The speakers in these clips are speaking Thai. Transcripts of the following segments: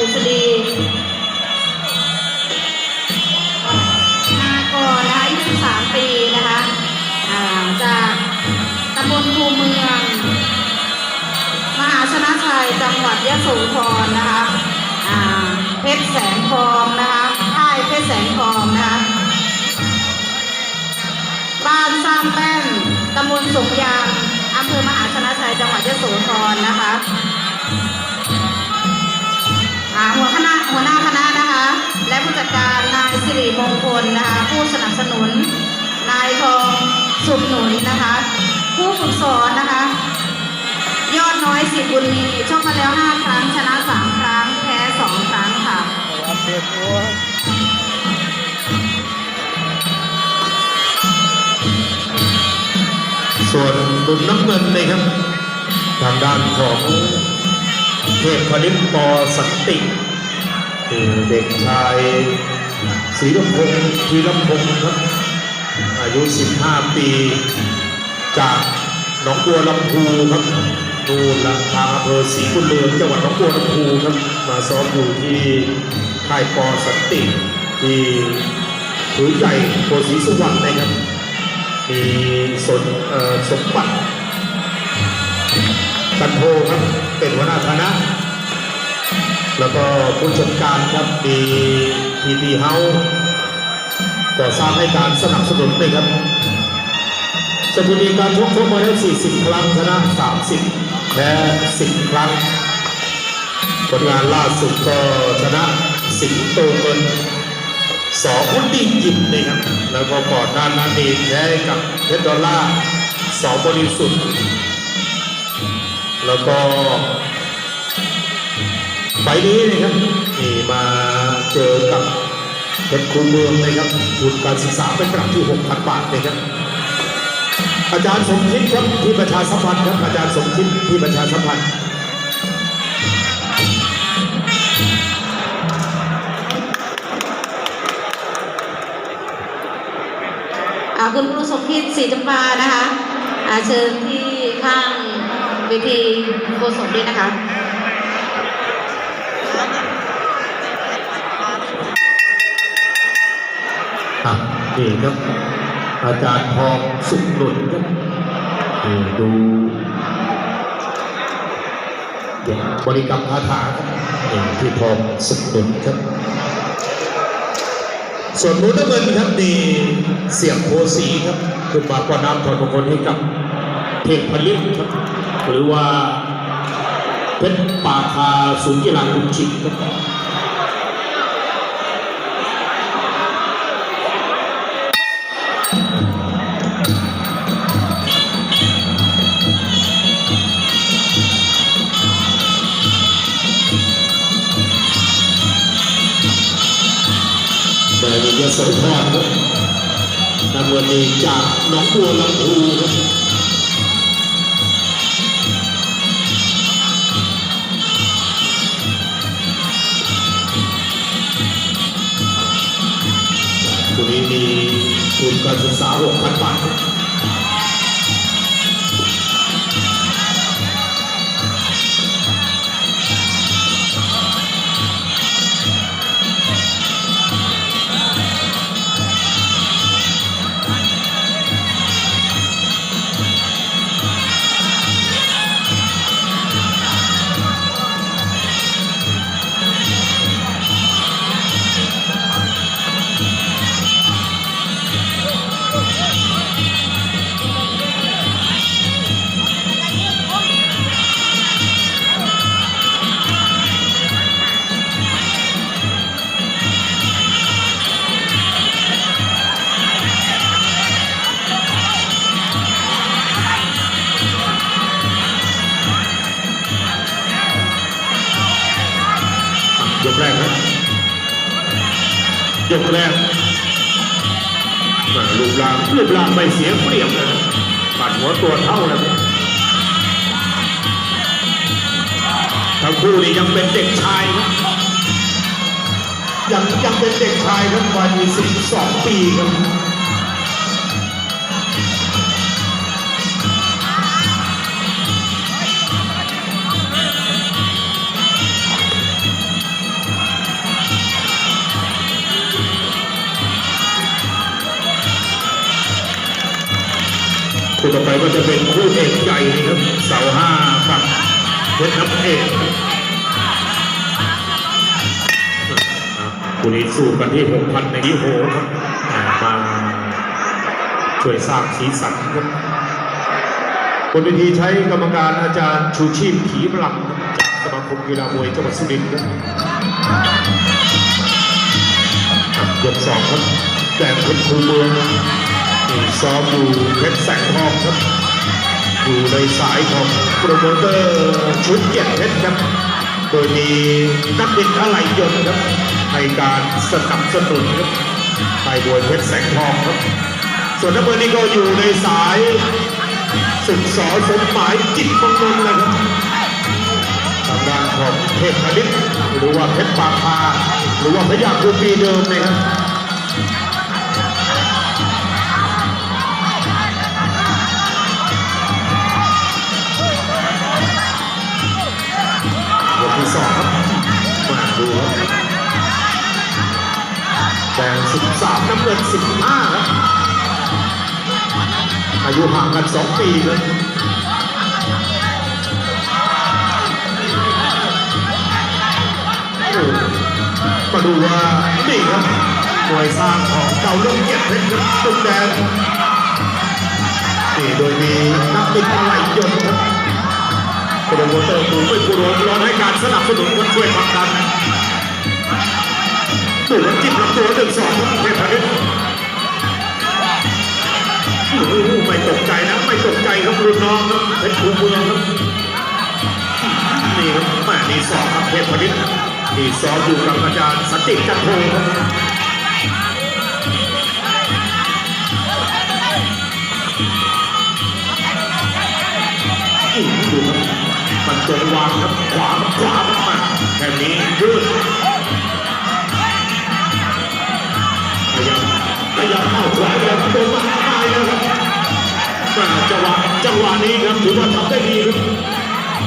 ดุษดีนากรนะคะอายุ13ปีนะคะาจากตำบลภูเมือง มหาชนะชัยจังหวัดยะโสธรนะคะเพชรแสงทองนะคะค่ายเพชรแสงทองนะคะบ้านซ้างแป้นตำบลสงยางอำเภอมหาชนะชัยจังหวัดยะโสธรนะคะ การนายสิริมงคลนะคะผู้สนับสนุน นายทองสุขหนุนนะคะ ผู้ฝึกสอนนะคะ ยอดน้อยสิบบุญมีชกมาแล้วห้าครั้ง ชนะสามครั้ง แพ้สองครั้งค่ะส่วนมุมน้ำเงินนะครับทางด้านของเทพพนิษฐ์ปอสันติ เด็กชายศรีลำพงศ์ธีรพงศ์ครับ อายุ 15 ปี จากหนองบัวลำพูครับนูนละทางอำเภอศรีบุญเรืองจังหวัดหนองบัวลำพูครับ มาซ้อมอยู่ที่ค่ายปอสันติที่ผืนใหญ่โพสีสุวรรณนะครับ มีสนสมบัติจันโทครับ เป็นหัวหน้าคณะ แล้วก็ผู้จัดการครับมีพีพีเฮาก่อสร้างให้การสนับสนุนด้วยครับสถิติการชกชกมาได้ 40 ครั้งชนะ 30 แพ้ 10 ครั้ง ผลงานล่าสุดก็ชนะสิงโตเงินสองวุฒิยิมเลยครับ แล้วก็ก่อนหน้านั้นนี่แพ้กับเพชรดอลลาร์สองบริสุทธิ์ แล้วก็ ไฟนี้นะครับนี่มาเจอกับเพชรคูเมืองนะครับทุนการศึกษาเป็นปรับที่ 6,000 บาทเลยครับ อาจารย์สมคิดครับที่ประชาสัมพันธ์ครับอาจารย์สมคิดที่ประชาสัมพันธ์อ่าคุณครูสมคิดศรีจำปานะคะเชิญที่ข้างเวทีโฆษกด้วยนะคะ อะ นี่ครับ อาจารย์ทองสุขหนุนครับนี่ดูเดี๋ยวบริกรรมคาถาครับนี่ที่ทองสุขหนุนครับ ส่วนนู้น้ำเงินครับนี่เสียงโพสีครับขึ้นมาประนามถอดมงคลให้กับเทพผลิตครับ หรือว่าเพชรป่าคาศูนย์กีฬาคุณชิตครับ ม่นี่ยโสธรครับนำเงินนี้จากน้องบัวลำพูครับคุณนี้มีทุนการศึกษา6,000บาท ยกแรกรูปร่างรูปร่างไม่เสียเปรียบนะปัดหัวตัวเท่าแลยทั้งคู่นี่ยังเป็นเด็กชายนะยังยังเป็นเด็กชายครับวัย12 ปีครับ ต่อไปก็จะเป็นคู่เอกใหญ่นะครับ เสาห้าฝั่งเพชรน้ำเอกคู่นี้สู้กันที่หกพันในที่โหครับมาช่วยสร้างสีสันครับบนเวทีใช้กรรมการอาจารย์ชูชีพผีพลังจากสมาคมกีฬามวยจังหวัดสุรินทร์ครับยกสองครับแก่คนคูเมือง ซ้อมอยู่เพชรแสงทองครับ อยู่ในสายของโปรโมเตอร์ชุดเกียรติเพชรครับ โดยมีนักบินอะไรยนต์ครับ ในการสนับสนุนครับไทยบวยเพชรแสงทองครับ ส่วนนักบินนี้ก็อยู่ในสายศึกษอสมหมายจิตมงคลนะครับทางด้านของเทพพนิษฐ์หรือว่าเพชรปาคาหรือว่าพยาคูปีเดิมนะครับ กินสิบห้าครับอายุห่างกันสองปีครับมาดูว่านี่ครับมวยสร้างของเก่าเรื่องเกียรติเพชรครับตุ้มแดงนี่โดยมีนักบินอะไรยนต์ครับโปรโมเตอร์ปูไม่ปูโรมร้อนให้การสนับสนุนคนช่วยผลักดันตู่แล้วจิ้มลำตัวหนึ่งสอง รุ่นน้องครับเพชรภูมิเมืองครับนี่ครับแม่นี่สองครับเทพนิษฐ์นี่ซ้อมอยู่กับอาจารย์สติจันโทครับดูครับมันจงวางครับขวาขวาครับมาแค่นี้ยืดขยับขยับเข้าขวาแล้วโดนมาตายแล้วครับ จังหวะจังหวะนี้ครับถือว่าทำได้ดีครับ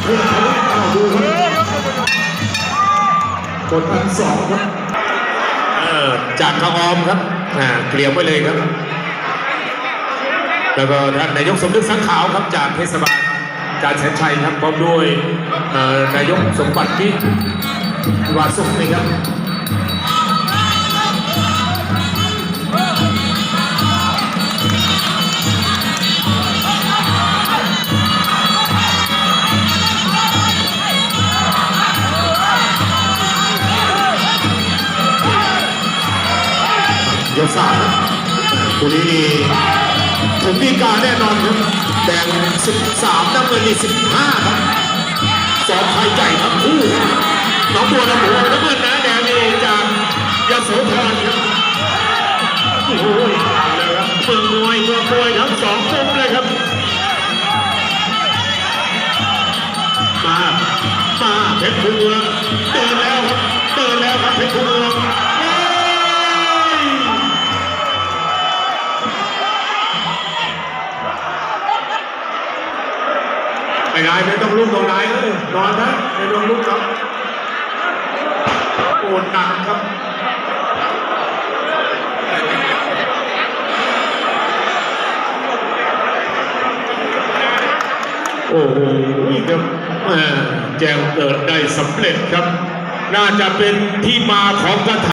เพื่อทะลุเข้าดูครับกดอันสองครับเออจากทออมครับอ่าเกลียวไว้เลยครับ แล้วก็ท่านนายกสมนึกสังขาวครับจากเทศบาลจารแสนชัยครับพร้อมด้วยนายกสมบัติที่วาสุขนะครับ คู่นี้นี่ผมดีการแน่นอนครับแดงสิบสามน้ำเงินนี่สิบห้าครับสองไทยใหญ่ทั้งคู่น้องบัวน้ำบัวน้ำเงินนะแดงนี่จากยโสธรครับโอ้โหเอาเลยครับเมืองมวยเมืองมวยทั้งสองมุมเลยครับมามาเพชรภูเมืองเดินแล้วครับเดินแล้วครับเพชรภูเมือง ไม่ได้ไม่ต้องลุกตรงไหนเลยนอนนะไม่ต้องลุกครับโอนหนักครับโอ้โหครับแจงเกิดได้สำเร็จครับ น่าจะเป็นที่มาของกระถา